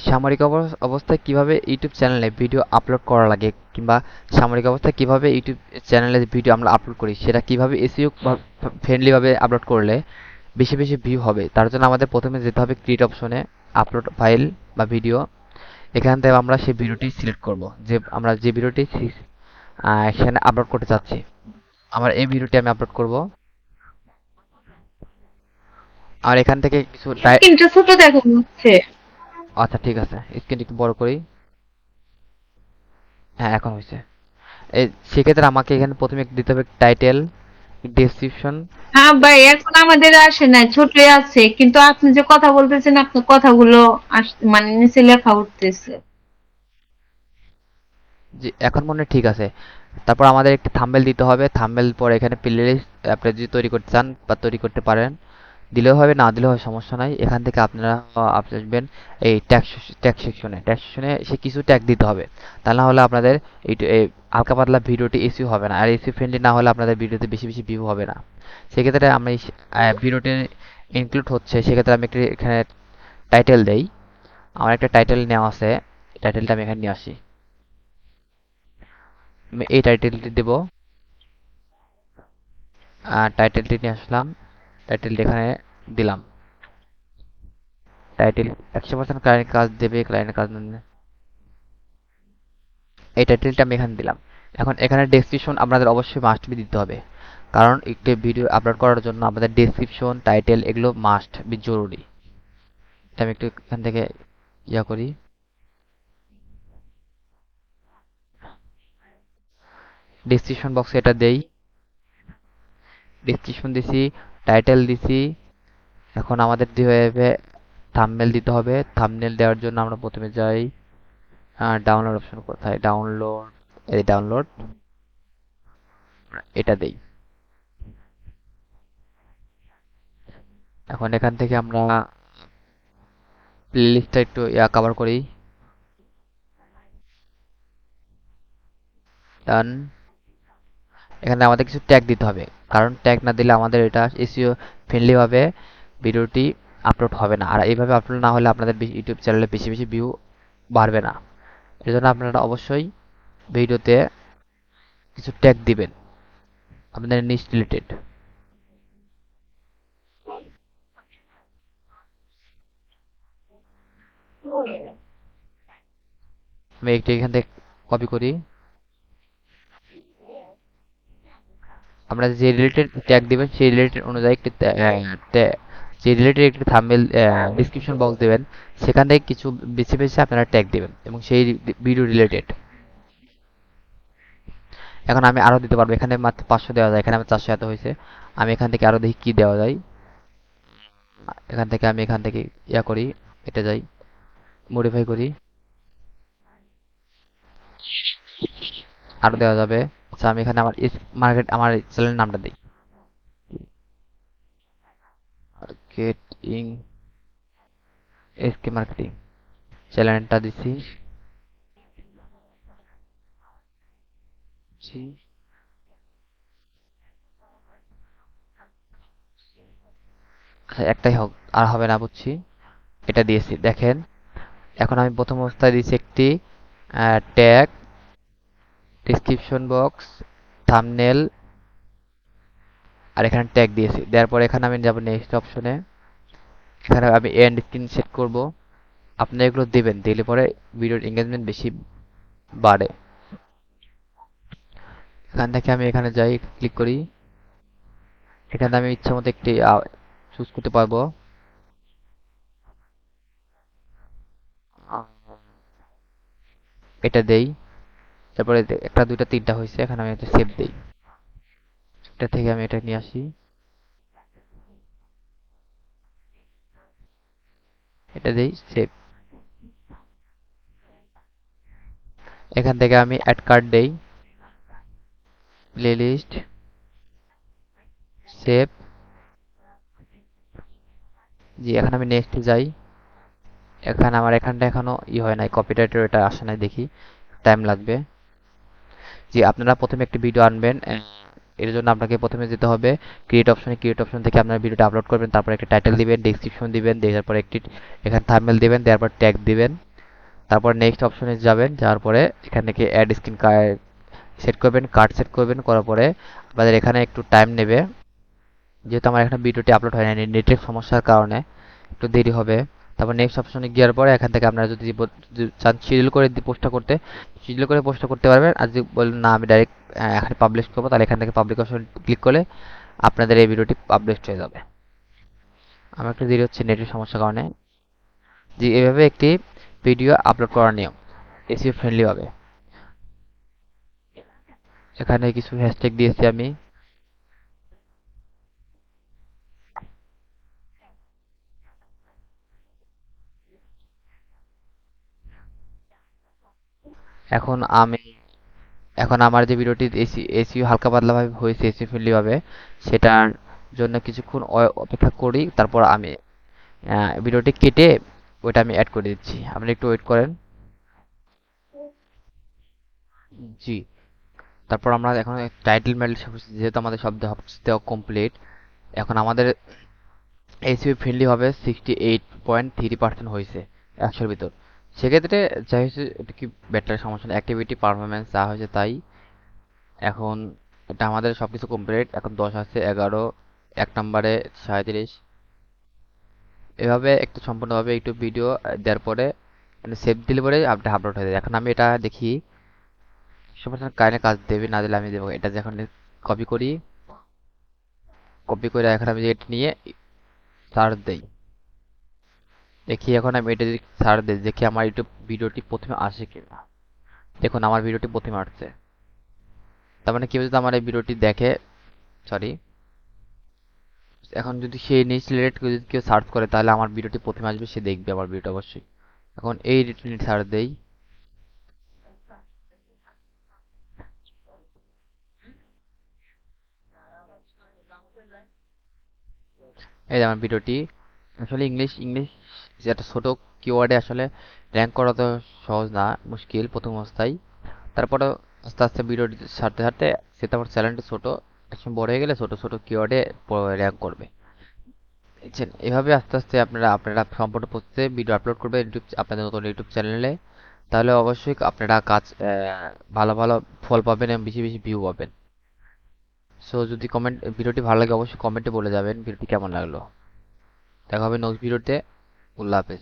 সামরিক অবস- অবস্থায় কীভাবে ইউটিউব চ্যানেলে ভিডিও আপলোড করা লাগে কিংবা সামরিক অবস্থায় কীভাবে ইউটিউব চ্যানেলে ভিডিও আমরা আপলোড করি সেটা কীভাবে এসইও ফ্রেন্ডলি ভাবে আপলোড করলে বেশি বেশি ভিউ হবে তার জন্য আমাদের প্রথমে যেতে হবে ক্রিয়েট অপশনে আপলোড ফাইল বা ভিডিও এখান থেকে আমরা সেই ভিডিওটি সিলেক্ট করব যে আমরা যে ভিডিওটি সি- আহ, এখানে আপলোড করতে চাচ্ছি। আমার এই ভিডিওটি আমি আপলোড করব। আর এখান থেকে কিছু কিন্তু হচ্ছে। আচ্ছা ঠিক আছে। স্ক্রিনটা একটু বড় করি। হ্যাঁ এখন হয়েছে এই সেক্ষেত্রে আমাকে এখানে প্রথমে দিতে হবে টাইটেল ডেসক্রিপশন হ্যাঁ ভাই এখন আমাদের আসে নাই ছোটই আছে। কিন্তু আপনি যে কথা বলতেছেন আপনার কথাগুলো মানে নিচে লেখা উঠতেছে। জি এখন মনে হয় ঠিক আছে। তারপর আমাদের একটি থাম্বনেল দিতে হবে। থাম্বনেল পরে এখানে প্লেলিস্ট আপনি যদি তৈরি করতে চান বা তৈরি করতে পারেন। দিলেও হবে, না দিলেও হয় সমস্যা নাই। এখান থেকে আপনারা আসবেন এই ট্যাগ ট্যাগ সেকশনে ট্যাগ সেকশনে সে কিছু ট্যাগ দিতে হবে। তা না হলে আপনাদের এই হালকা পাতলা ভিডিওটি এসিও হবে না। আর এসি ফ্রেন্ডলি না হলে আপনাদের ভিডিওতে বেশি বেশি ভিউ হবে না। সেক্ষেত্রে আমি ভিডিওটি ইনক্লুড হচ্ছে, সেক্ষেত্রে আমি একটি এখানে টাইটেল দেই। আমার একটা টাইটেল নেওয়া আছে। টাইটেলটা আমি এখানে নিয়ে আসি। এই টাইটেলটি দেব। টাইটেলটি নিয়ে আসলাম। টাইটেলটি এখানে দিলাম। টাইটেল একশো পার্সেন্ট ক্লায়েন্ট কাজ দেবে ক্লায়েন্টের কাজ এই টাইটেলটা আমি এখানে দিলাম। এখন এখানে ডেসক্রিপশন আপনাদের অবশ্যই মাস্ট বি দিতে হবে। কারণ একটি ভিডিও আপলোড করার জন্য আমাদের ডেসক্রিপশন টাইটেল এগুলো মাস্ট বি জরুরি। আমি একটু এখান থেকে ইয়া করি। ডিসক্রিপশন বক্সে এটা দেই। ডিসক্রিপশন দিছি টাইটেল দিছি। এখন আমাদের দিতে হবে থাম্বনেল দিতে হবে। থাম্বনেল দেওয়ার জন্য আমরা প্রথমে যাই। ডাউনলোড অপশন কোথায়? ডাউনলোড এই ডাউনলোড এটা দেই। এখন এখান থেকে আমরা প্লেলিস্টটা একটু কভার করি। ডান এখানে আমাদের কিছু ট্যাগ দিতে হবে। কারণ ট্যাগ না দিলে আমাদের এটা এসইও ফ্রেন্ডলি ভাবে ভিডিওটি আপলোড হবে না। আর এইভাবে আপলোড না হলে আপনাদের ইউটিউব চ্যানেলে বেশি বেশি ভিউ বাড়বে না। এর জন্য আপনারা অবশ্যই ভিডিওতে কিছু ট্যাগ দিবেন। আপনাদের নিচ রিলেটেড আমি একটি এখান থেকে কপি করি। আমরা যে রিলেটেড ট্যাগ দিবেন সেই রিলেটেড অনুযায়ী একটি ট্যা- যে রিলেটেড একটি থাম্বনেল ডিসক্রিপশন বক্স দিবেন সেখান থেকে কিছু বেছে বেছে আপনারা ট্যাগ দিবেন এবং সেই ভিডিও রিলেটেড এখন আমি আরও দিতে পারব। এখানে মাত্র পাঁচশো দেওয়া যায় এখানে আমার চারশো এত হয়েছে। আমি এখান থেকে আরও দেখি কি দেওয়া যায়। এখান থেকে আমি এখান থেকে ইয়া করি এটা যাই মডিফাই করি। আরও দেওয়া যাবে। আচ্ছা আমি এখানে আমার মার্কেট আমার চ্যানেলের নামটা দিই। মার্কেটিং এসকে মার্কেটিং দিছি। আচ্ছা একটাই হোক, আর হবে না বুঝছি। এটা দিয়েছি, দেখেন। এখন আমি প্রথম অবস্থায় দিয়েছি একটি ট্যাগ ডিসক্রিপশন বক্স থাম্বনেল আর এখানে ট্যাগ দিয়েছি। দেওয়ার পর এখানে আমি যাব নেক্সট অপশনে এখানে আমি এন্ড স্ক্রিন সেট করব। আপনি এগুলো দিবেন, দিলে পরে ভিডিওর এঙ্গেজমেন্ট বেশি বাড়ে। এখান থেকে আমি এখানে যাই ক্লিক করি। এখানে আমি ইচ্ছা মতো একটি চুজ করতে পারব। এটা দেই। তারপরে একটা, দুইটা, তিনটা হয়েছে, এখানে আমি একটা সেভ দেই। এটা থেকে আমি এটা নিয়ে আসি। এটা দেই সেভ এখান থেকে আমি অ্যাড কার্ড দেই। প্লেলিস্ট সেভ জি, এখন আমি নেক্সট যাই। এখানে আমার এখানটা এখনও ই হয় নাই কপিরাইটের এটা আসে নাই দেখি। টাইম লাগবে। জি আপনারা প্রথমে একটি ভিডিও আনবেন এর জন্য আপনাকে প্রথমে যেতে হবে ক্রিয়েট অপশনে ক্রিয়েট অপশন থেকে আপনার ভিডিওটা আপলোড করবেন, তারপর একটা টাইটেল দিবেন ডেসক্রিপশন দিবেন দেওয়ার পর একটি, এখানে থাম্বনেল দিবেন দেওয়ার পর ট্যাগ দিবেন। তারপর নেক্সট অপশনে যাবেন, যাওয়ার পরে এখান থেকে অ্যাড স্ক্রিন সেট করবেন কার্ড সেট করবেন, করার পরে আপনাদের এখানে একটু টাইম নেবে। যেহেতু আমার এখানে ভিডিওটি আপলোড হয় না নেটের সমস্যার কারণে একটু দেরি হবে। তারপর নেক্সট অপশনে গিয়ার পরে এখান থেকে আপনারা যদি চান শিডিউল করে পোস্টটা করতে শিডিউল করে পোস্টটা করতে পারবেন। আর যদি বলেন না, আমি ডাইরেক্ট এখানে পাবলিশ করব, তাহলে এখান থেকে পাবলিক অপশন ক্লিক করলে আপনাদের এই ভিডিওটি পাবলিশ হয়ে যাবে। আমার একটু দেরি হচ্ছে নেটের সমস্যার কারণে। যে এভাবে একটি ভিডিও আপলোড করার নিয়ম এসিও ফ্রেন্ডলি হবে এখানে কিছু হ্যাশট্যাগ দিয়েছি আমি। এখন আমি, এখন আমার যে ভিডিওটি এসি এসিও হালকা পাতলা ভাবে হয়েছে, এসি ফ্রেন্ডলি ভাবে, সেটার জন্য কিছুক্ষণ অপেক্ষা করি, তারপর আমি ভিডিওটি কেটে ওইটা আমি অ্যাড করে দিচ্ছি। আপনি একটু ওয়েট করেন। জি। তারপর আমরা এখন টাইটেল মেল যেহেতু আমাদের সব দেওয়া কমপ্লিট এখন আমাদের এসিও ফ্রেন্ডলি হবে sixty eight point three percent হয়েছে, একশোর ভিতর। সেক্ষেত্রে যা হয়েছে, এটা কি ব্যাটারি সমস্যা না? অ্যাক্টিভিটি পারফরমেন্স যা হয়েছে তাই। এখন এটা আমাদের সব কিছু কমপ্লিট এখন দশ আছে, এগারো, এক নম্বরে সাঁত্রিশ এভাবে একটু সম্পূর্ণভাবে একটু ভিডিও দেওয়ার পরে সেভ দিলে পরে আপলোড হয়ে যায়। এখন আমি এটা দেখি। সমস্যা কারেন্টে কাজ দেবে, না দিলে আমি দেবো। এটা যখন কপি করি কপি করে এখন আমি এটা নিয়ে সার্চ দেই। দেখি এখন আমি এটা যদি সার্চ দিই, দেখি আমার ইউটিউব ভিডিওটি প্রথমে আসে কিনা। দেখুন, আমার ভিডিওটি প্রথমে আসছে। তার মানে কেউ যদি আমার এই ভিডিওটি দেখে সরি এখন যদি সে নিচ রিলেটেড যদি কেউ সার্চ করে, তাহলে আমার ভিডিওটি প্রথমে আসবে, সে দেখবে আমার ভিডিওটা অবশ্যই। এখন এই রিলেটেড সার্চ দেই। এই আমার ভিডিওটি আসলে ইংলিশ ইংলিশ যেটা ছোট কিওয়ার্ডে আসলে র্যাঙ্ক করা তো সহজ না, মুশকিল প্রথম অবস্থায়। তারপরে আস্তে আস্তে ভিডিও ছাড়তে ছাড়তে সেটা আমার চ্যানেলটি ছোট একসময় বড় হয়ে গেলে ছোট ছোট কিওয়ার্ডে র্যাঙ্ক করবে। এভাবে আস্তে আস্তে আপনারা আপনারা সম্পূর্ণ প্রসেসে ভিডিও আপলোড করবে ইউটিউব আপনাদের নতুন ইউটিউব চ্যানেলে তাহলে অবশ্যই আপনারা কাজ ভালো ভালো ফল পাবেন এবং বেশি বেশি ভিউ পাবেন। সো যদি কমেন্ট ভিডিওটি ভালো লাগে অবশ্যই কমেন্টে বলে যাবেন ভিডিওটি কেমন লাগল? দেখা হবে নেক্সট ভিডিওতে un lápiz.